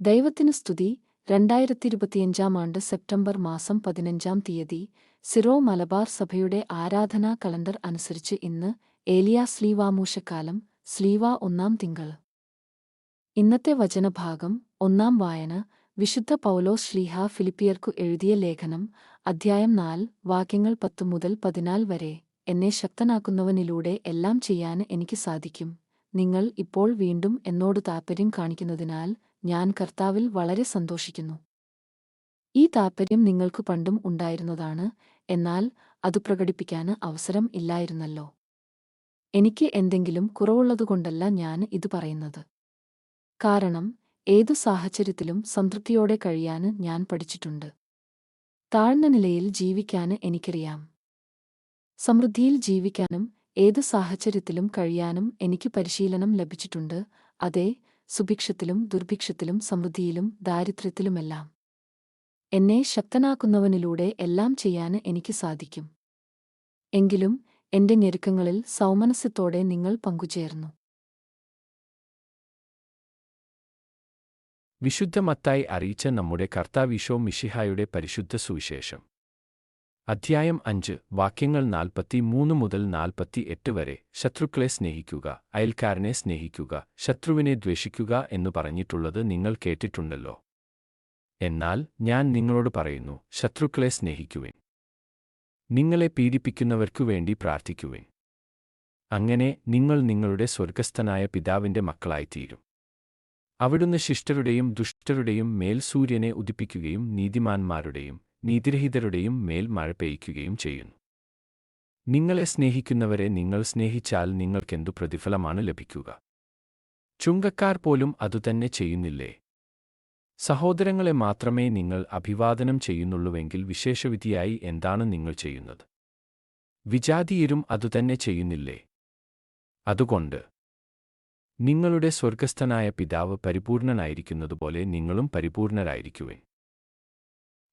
ദൈവത്തിനു സ്തുതി. രണ്ടായിരത്തി ഇരുപത്തിയഞ്ചാം ആണ്ട് സെപ്റ്റംബർ മാസം പതിനഞ്ചാം തീയതി സിറോ മലബാർ സഭയുടെ ആരാധനാ കലണ്ടർ അനുസരിച്ച് ഇന്ന് ഏലിയ സ്ലീവാമൂശക്കാലം സ്ലീവ ഒന്നാം തിങ്കൾ. ഇന്നത്തെ വചനഭാഗം ഒന്നാം വായന വിശുദ്ധ പൗലോസ് ശ്ലീഹ ഫിലിപ്പിയർക്കു എഴുതിയ ലേഖനം അധ്യായം നാല് വാക്യങ്ങൾ പത്തു മുതൽ പതിനാല് വരെ. എന്നെ ശക്തനാക്കുന്നവനിലൂടെ എല്ലാം ചെയ്യാൻ എനിക്ക് സാധിക്കും. നിങ്ങൾ ഇപ്പോൾ വീണ്ടും എന്നോട് താൽപ്പര്യം കാണിക്കുന്നതിനാൽ ഞാൻ കർത്താവിൽ വളരെ സന്തോഷിക്കുന്നു. ഈ താൽപ്പര്യം നിങ്ങൾക്ക് പണ്ടും ഉണ്ടായിരുന്നതാണ് എന്നാൽ അത് പ്രകടിപ്പിക്കാൻ അവസരം ഇല്ലായിരുന്നല്ലോ. എനിക്ക് എന്തെങ്കിലും കുറവുള്ളതുകൊണ്ടല്ല ഞാൻ ഇത് പറയുന്നത്. കാരണം ഏതു സാഹചര്യത്തിലും സംതൃപ്തിയോടെ കഴിയാൻ ഞാൻ പഠിച്ചിട്ടുണ്ട്. താഴ്ന്ന നിലയിൽ ജീവിക്കാൻ എനിക്കറിയാം. സമൃദ്ധിയിൽ ജീവിക്കാനും ഏത് സാഹചര്യത്തിലും കഴിയാനും എനിക്ക് പരിശീലനം ലഭിച്ചിട്ടുണ്ട് അതെ സുഭിക്ഷത്തിലും ദുർഭിക്ഷത്തിലും സമൃദ്ധിയിലും ദാരിദ്ര്യത്തിലുമെല്ലാം. എന്നെ ശക്തനാക്കുന്നവനിലൂടെ എല്ലാം ചെയ്യാൻ എനിക്ക് സാധിക്കും. എങ്കിലും എന്റെ ഞെരുക്കങ്ങളിൽ സൗമനസ്യത്തോടെ നിങ്ങൾ പങ്കുചേർന്നു. വിശുദ്ധമത്തായി അറിയിച്ച നമ്മുടെ കർത്താവിശോ മിഷിഹായുടെ പരിശുദ്ധ സുവിശേഷം. അധ്യായം അഞ്ച് വാക്യങ്ങൾ നാൽപ്പത്തി മൂന്ന് മുതൽ നാൽപ്പത്തി എട്ട് വരെ. ശത്രുക്കളെ സ്നേഹിക്കുക അയൽക്കാരനെ സ്നേഹിക്കുക ശത്രുവിനെ ദ്വേഷിക്കുക എന്ന് പറഞ്ഞിട്ടുള്ളത് നിങ്ങൾ കേട്ടിട്ടുണ്ടല്ലോ. എന്നാൽ ഞാൻ നിങ്ങളോട് പറയുന്നു ശത്രുക്കളെ സ്നേഹിക്കുവിൻ. നിങ്ങളെ പീഡിപ്പിക്കുന്നവർക്കു വേണ്ടി പ്രാർത്ഥിക്കുവിൻ. അങ്ങനെ നിങ്ങൾ നിങ്ങളുടെ സ്വർഗസ്ഥനായ പിതാവിന്റെ മക്കളായിത്തീരും. അവിടുന്ന് ശിഷ്ടരുടെയും ദുഷ്ടരുടെയും മേൽ സൂര്യനെ ഉദിപ്പിക്കുകയും നീതിമാന്മാരുടെയും നീതിരഹിതരുടെയും മേൽ മഴ പെയ്യ്ക്കുകയും ചെയ്യുന്നു. നിങ്ങളെ സ്നേഹിക്കുന്നവരെ നിങ്ങൾ സ്നേഹിച്ചാൽ നിങ്ങൾക്കെന്തു പ്രതിഫലമാണ് ലഭിക്കുക. ചുങ്കക്കാർ പോലും അതുതന്നെ ചെയ്യുന്നില്ലേ? സഹോദരങ്ങളെ മാത്രമേ നിങ്ങൾ അഭിവാദനം ചെയ്യുന്നുള്ളൂവെങ്കിൽ വിശേഷവിധിയായി എന്താണ് നിങ്ങൾ ചെയ്യുന്നത്? വിജാതീയരും അതുതന്നെ ചെയ്യുന്നില്ലേ? അതുകൊണ്ട് നിങ്ങളുടെ സ്വർഗസ്ഥനായ പിതാവ് പരിപൂർണനായിരിക്കുന്നതുപോലെ നിങ്ങളും പരിപൂർണരായിരിക്കുവിൻ.